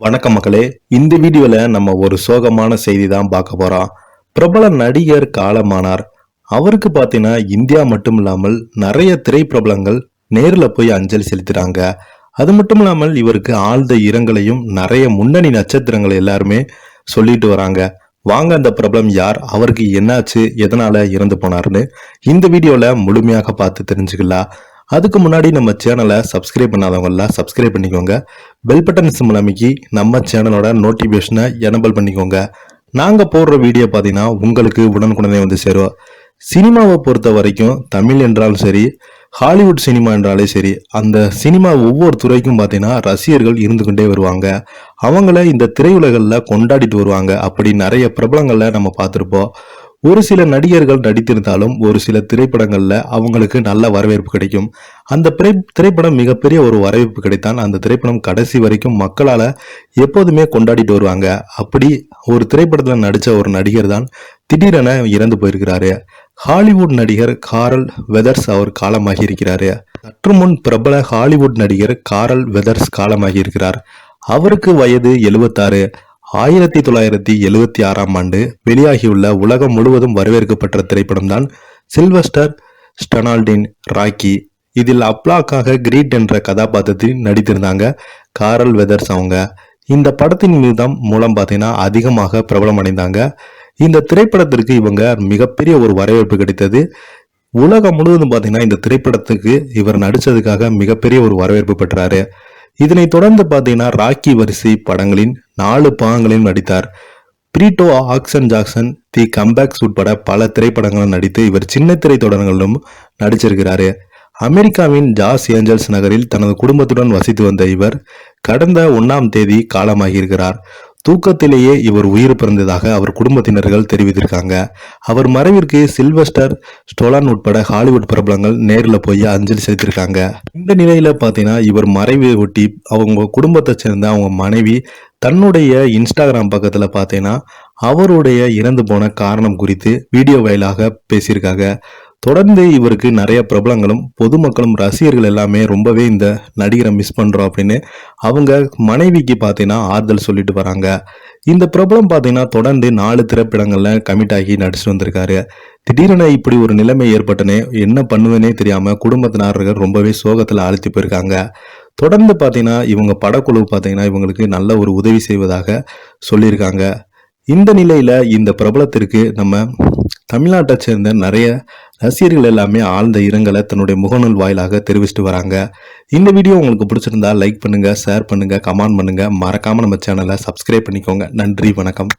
வணக்கம் மக்களே. இந்த வீடியோல நம்ம ஒரு சோகமான செய்தி தான் பார்க்க போறோம். பிரபல நடிகர் காலமானார். அவருக்கு பார்த்தீங்கன்னா இந்தியா மட்டும் இல்லாமல் நிறைய திரைப்பிரபலங்கள் நேரில் போய் அஞ்சலி செலுத்துறாங்க. அது மட்டும் இல்லாமல் இவருக்கு ஆழ்ந்த இரங்கலையும் நிறைய முன்னணி நட்சத்திரங்கள் எல்லாருமே சொல்லிட்டு வராங்க. வாங்க அந்த பிரபலம் யார்? அவருக்கு என்னாச்சு? எதனால இறந்து போனாருன்னு இந்த வீடியோல முழுமையாக பார்த்து தெரிஞ்சுக்கலாம். அதுக்கு முன்னாடி நம்ம சேனலை சப்ஸ்கிரைப் பண்ணாதவங்களாம் சப்ஸ்கிரைப் பண்ணிக்கோங்க. பெல் பட்டன் சிம்பிள் அமைக்கி நம்ம சேனலோட நோட்டிஃபிகேஷனை எனபிள் பண்ணிக்கோங்க. நாங்கள் போடுற வீடியோ பார்த்தீங்கன்னா உங்களுக்கு உடனுக்குடனே வந்து சேரும். சினிமாவை பொறுத்த வரைக்கும் தமிழ் என்றாலும் சரி ஹாலிவுட் சினிமா என்றாலே சரி அந்த சினிமா ஒவ்வொரு துறைக்கும் பார்த்தீங்கன்னா ரசிகர்கள் இருந்து கொண்டே வருவாங்க. அவங்கள இந்த திரையுலகில் கொண்டாடிட்டு வருவாங்க அப்படி நிறைய பிரபலங்களில் நம்ம பார்த்துருப்போம். ஒரு சில நடிகர்கள் நடித்திருந்தாலும் ஒரு சில திரைப்படங்களில் அவங்களுக்கு நல்ல வரவேற்பு கிடைக்கும். அந்த திரை திரைப்படம் மிகப்பெரிய ஒரு வரவேற்பு கிடைத்தான் அந்த திரைப்படம் கடைசி வரைக்கும் மக்களால் எப்போதுமே கொண்டாடிட்டு வருவாங்க. அப்படி ஒரு திரைப்படத்தில் நடித்த ஒரு நடிகர் தான் திடீரென இறந்து போயிருக்கிறாரு. ஹாலிவுட் நடிகர் காரல் வெதர்ஸ் அவர் காலமாகி இருக்கிறாரு. சற்று முன் பிரபல ஹாலிவுட் நடிகர் காரல் வெதர்ஸ் காலமாகி இருக்கிறார். அவருக்கு வயது எழுபத்தாறு ஆயிரத்தி தொள்ளாயிரத்தி எழுவத்தி ஆறாம் ஆண்டு வெளியாகியுள்ள உலகம் முழுவதும் வரவேற்கப்பட்ட திரைப்படம் தான் சில்வஸ்டர் ஸ்டனால்டின் ராக்கி. இதில் அப்லாக்காக கிரீட் என்ற கதாபாத்திரத்தில் நடித்திருந்தாங்க காரல் வெதர்ஸ் அவங்க. இந்த படத்தின் மீதம் மூலம் பார்த்தீங்கன்னா அதிகமாக பிரபலம் அடைந்தாங்க. இந்த திரைப்படத்திற்கு இவங்க மிகப்பெரிய ஒரு வரவேற்பு கிடைத்தது. உலகம் முழுவதும் பார்த்தீங்கன்னா இந்த திரைப்படத்துக்கு இவர் நடித்ததுக்காக மிகப்பெரிய ஒரு வரவேற்பு பெற்றாரு. இதனை தொடர்ந்து பார்த்தீங்கன்னா ராக்கி வரிசை படங்களின் நாலு பாகங்களிலும் நடித்தார். பிரீட்டோ ஆக்சன் ஜாக்சன் தி கம்பேக்ஸ் உட்பட பல திரைப்படங்களும் நடித்து இவர் சின்ன திரைத்தொடர்களிலும் நடிச்சிருக்கிறாரு. அமெரிக்காவின் ஜாஸ் ஏஞ்சல்ஸ் நகரில் தனது குடும்பத்துடன் வசித்து வந்த இவர் கடந்த ஒன்னாம் தேதி காலமாகியிருக்கிறார். தூக்கத்திலேயே இவர் உயிர் பிறந்ததாக அவர் குடும்பத்தினர்கள் தெரிவித்திருக்காங்க. அவர் மறைவிற்கு சில்வஸ்டர் ஸ்டோலான் உட்பட ஹாலிவுட் பிரபலங்கள் நேரில் போய் அஞ்சலி செலுத்திருக்காங்க இந்த நிலையில பார்த்தீங்கன்னா இவர் மறைவை ஒட்டி அவங்க குடும்பத்தை சேர்ந்த அவங்க மனைவி தன்னுடைய இன்ஸ்டாகிராம் பக்கத்தில் பார்த்தீங்கன்னா அவருடைய இறந்து போன காரணம் குறித்து வீடியோ வாயிலாக பேசியிருக்காங்க. தொடர்ந்து இவருக்கு நிறைய பிரபலங்களும் பொதுமக்களும் ரசிகர்கள் எல்லாமே ரொம்பவே இந்த நடிகரை மிஸ் பண்றோம் அப்படின்னு அவங்க மனைவிக்கு பார்த்தீங்கன்னா ஆறுதல் சொல்லிட்டு வராங்க. இந்த பிரபலம் பார்த்தீங்கன்னா தொடர்ந்து நாலு திரைப்படங்கள்ல கமிட் ஆகி நடிச்சுட்டு வந்திருக்காரு. திடீரென இப்படி ஒரு நிலைமை ஏற்பட்டனே என்ன பண்ணுவேனே தெரியாம குடும்பத்தினர்கள் ரொம்பவே சோகத்தில் அழுத்தி போயிருக்காங்க. தொடர்ந்து பார்த்தீங்கன்னா இவங்க படக்குழு பார்த்தீங்கன்னா இவங்களுக்கு நல்ல ஒரு உதவி செய்வதாக சொல்லியிருக்காங்க. இந்த நிலையில் இந்த பிரபலத்திற்கு நம்ம தமிழ்நாட்டை சேர்ந்த நிறைய ரசிகர்கள் எல்லாமே ஆழ்ந்த இரங்கலை தன்னுடைய முகநூல் வாயிலாக தெரிவிச்சிட்டு வராங்க. இந்த வீடியோ உங்களுக்கு பிடிச்சிருந்தா லைக் பண்ணுங்கள் ஷேர் பண்ணுங்கள் கமெண்ட் பண்ணுங்கள் மறக்காமல் நம்ம சேனலை சப்ஸ்கிரைப் பண்ணிக்கோங்க. நன்றி வணக்கம்.